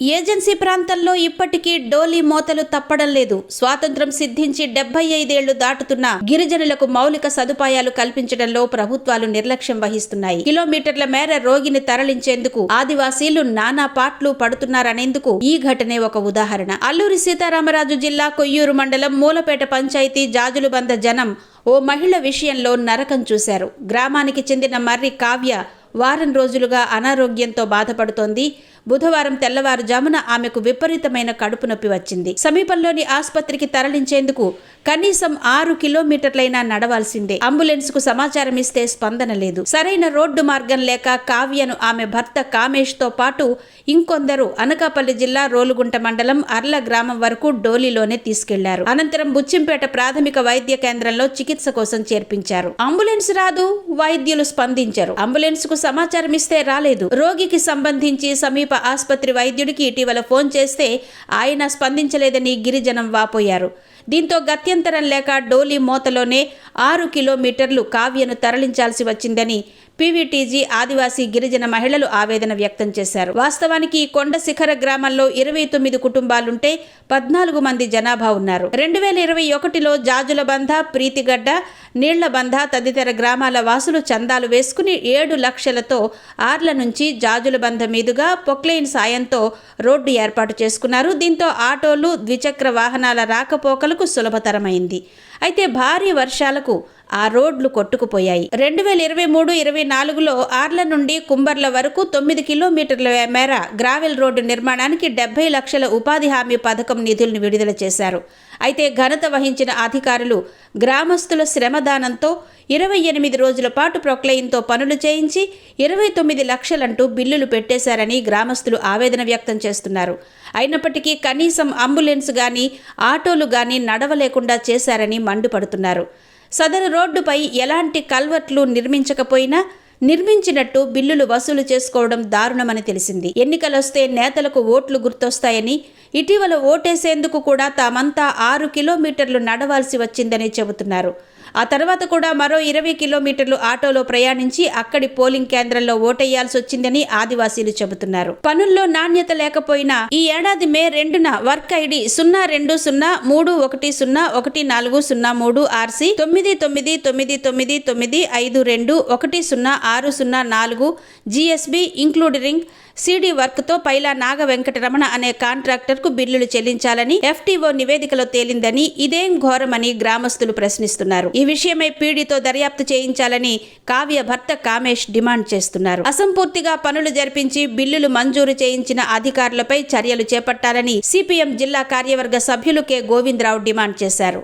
Agency ప్రాంతంలో ఇప్పటికీ డోలీ మోతలు తప్పడం లేదు. స్వాతంత్రం సిద్ధించి డెబ్బై ఐదేళ్ళు దాటుతున్న గిరిజనులకు మౌలిక సదుపాయాలు కల్పించడంలో ప్రభుత్వాలు నిర్లక్ష్యం వహిస్తున్నాయి. కిలోమీటర్ల మేర రోగిని తరలించేందుకు ఆదివాసీలు నానా పాట్లు పడుతున్నారనేందుకు ఈ ఘటనే ఒక ఉదాహరణ. అల్లూరి సీతారామరాజు జిల్లా కొయ్యూరు మండలం మూలపేట పంచాయతీ జాజులుబంద జనం ఓ మహిళ విషయంలో నరకం చూశారు. గ్రామానికి చెందిన మర్రి కావ్య వారం రోజులుగా అనారోగ్యంతో బాధపడుతోంది. బుధవారం తెల్లవారుజామున ఆమెకు విపరీతమైన కడుపు నొప్పి వచ్చింది. సమీపంలోని ఆసుపత్రికి తరలించేందుకు కనీసం ఆరు కిలోమీటర్లైనా నడవాల్సిందే. అంబులెన్స్కు సమాచారం ఇస్తే స్పందన లేదు. సరైన రోడ్డు మార్గం లేక కావ్యను ఆమె భర్త కామేష్తో పాటు ఇంకొందరు అనకాపల్లి జిల్లా రోలుగుంట మండలం అర్ల గ్రామం వరకు డోలీలోనే తీసుకెళ్ళారు. అనంతరం బుచ్చింపేట ప్రాథమిక వైద్య కేంద్రంలో చికిత్స కోసం చేర్పించారు. అంబులెన్స్ రాదు వైద్యులు స్పందించారు. అంబులెన్స్కు సమాచారం ఇస్తే రాలేదు. రోగికి సంబంధించి సమీప ఆసుపత్రి వైద్యుడికి ఇటీవల ఫోన్ చేస్తే ఆయన స్పందించలేదని గిరిజనం వాపోయారు. దీంతో గత్యంతరం లేక డోలీ మోతలోనే ఆరు కిలోమీటర్లు కావ్యను తరలించాల్సి వచ్చిందని పీవీటీజీ ఆదివాసీ గిరిజన మహిళలు ఆవేదన వ్యక్తం చేశారు. వాస్తవానికి ఈ కొండ శిఖర గ్రామంలో ఇరవై తొమ్మిది కుటుంబాలుంటే పద్నాలుగు మంది జనాభా ఉన్నారు. రెండు వేల ఇరవై ఒకటిలో జాజుల బంధ ప్రీతిగడ్డ నీళ్ళ బంధ తదితర గ్రామాల వాసులు చందాలు వేసుకుని ఏడు లక్షలతో ఆర్ల నుంచి జాజుల బంధ మీదుగా పొక్లైన్ సాయంతో రోడ్డు ఏర్పాటు చేసుకున్నారు. దీంతో ఆటోలు ద్విచక్ర వాహనాల రాకపోకలకు సులభతరమైంది. అయితే భారీ వర్షాలకు ఆ రోడ్లు కొట్టుకుపోయాయి. రెండు వేల ఇరవై మూడు ఇరవై నాలుగులో ఆర్ల నుండి కుంబర్ల వరకు తొమ్మిది కిలోమీటర్ల మేర గ్రావెల్ రోడ్డు నిర్మాణానికి డెబ్బై లక్షల ఉపాధి హామీ పథకం నిధులను విడుదల చేశారు. అయితే ఘనత వహించిన అధికారులు గ్రామస్తుల శ్రమదానంతో ఇరవై ఎనిమిది రోజుల పాటు ప్రొక్లెయిన్తో పనులు చేయించి ఇరవై తొమ్మిది లక్షలంటూ బిల్లులు పెట్టేశారని గ్రామస్తులు ఆవేదన వ్యక్తం చేస్తున్నారు. అయినప్పటికీ కనీసం అంబులెన్స్ గాని ఆటోలు గాని నడవలేకుండా చేశారని మండిపడుతున్నారు. సదరు రోడ్డుపై ఎలాంటి కల్వర్ట్లు నిర్మించకపోయినా నిర్మించినట్టు బిల్లులు వసూలు చేసుకోవడం దారుణమని తెలిసింది. ఎన్నికలొస్తే నేతలకు ఓట్లు గుర్తొస్తాయని ఇటీవల ఓటేసేందుకు కూడా తామంతా ఆరు కిలోమీటర్లు నడవాల్సి వచ్చిందని చెబుతున్నారు. ఆ తర్వాత కూడా మరో ఇరవై కిలోమీటర్లు ఆటోలో ప్రయాణించి అక్కడి పోలింగ్ కేంద్రంలో ఓటేయాల్సి వచ్చిందని ఆదివాసీలు చెబుతున్నారు. పనుల్లో నాణ్యత లేకపోయినా ఈ ఏడాది మే రెండున వర్క్ ఐడి సున్నా రెండు సున్నా మూడు ఒకటి సున్నా ఒకటి నాలుగు సున్నా మూడు ఆర్సి తొమ్మిది తొమ్మిది తొమ్మిది తొమ్మిది తొమ్మిది ఐదు రెండు ఒకటి సున్నా ఆరు సున్నా నాలుగు జిఎస్బి ఇంక్లూడింగ్ సిడి వర్క్తో పైలా నాగ వెంకటరమణ అనే కాంట్రాక్టర్కు బిల్లులు చెల్లించాలని ఎఫ్టీఓ నివేదికలో తేలిందని ఇదేం ఘోరమని గ్రామస్తులు ప్రశ్నిస్తున్నారు. ఈ విషయమై పీడితో దర్యాప్తు చేయించాలని కావ్య భర్త కామేష్ డిమాండ్ చేస్తున్నారు. అసంపూర్తిగా పనులు జరిపించి బిల్లులు మంజూరు చేయించిన అధికారులపై చర్యలు చేపట్టాలని సిపిఎం జిల్లా కార్యవర్గ సభ్యులు కె. గోవిందరావు డిమాండ్ చేశారు.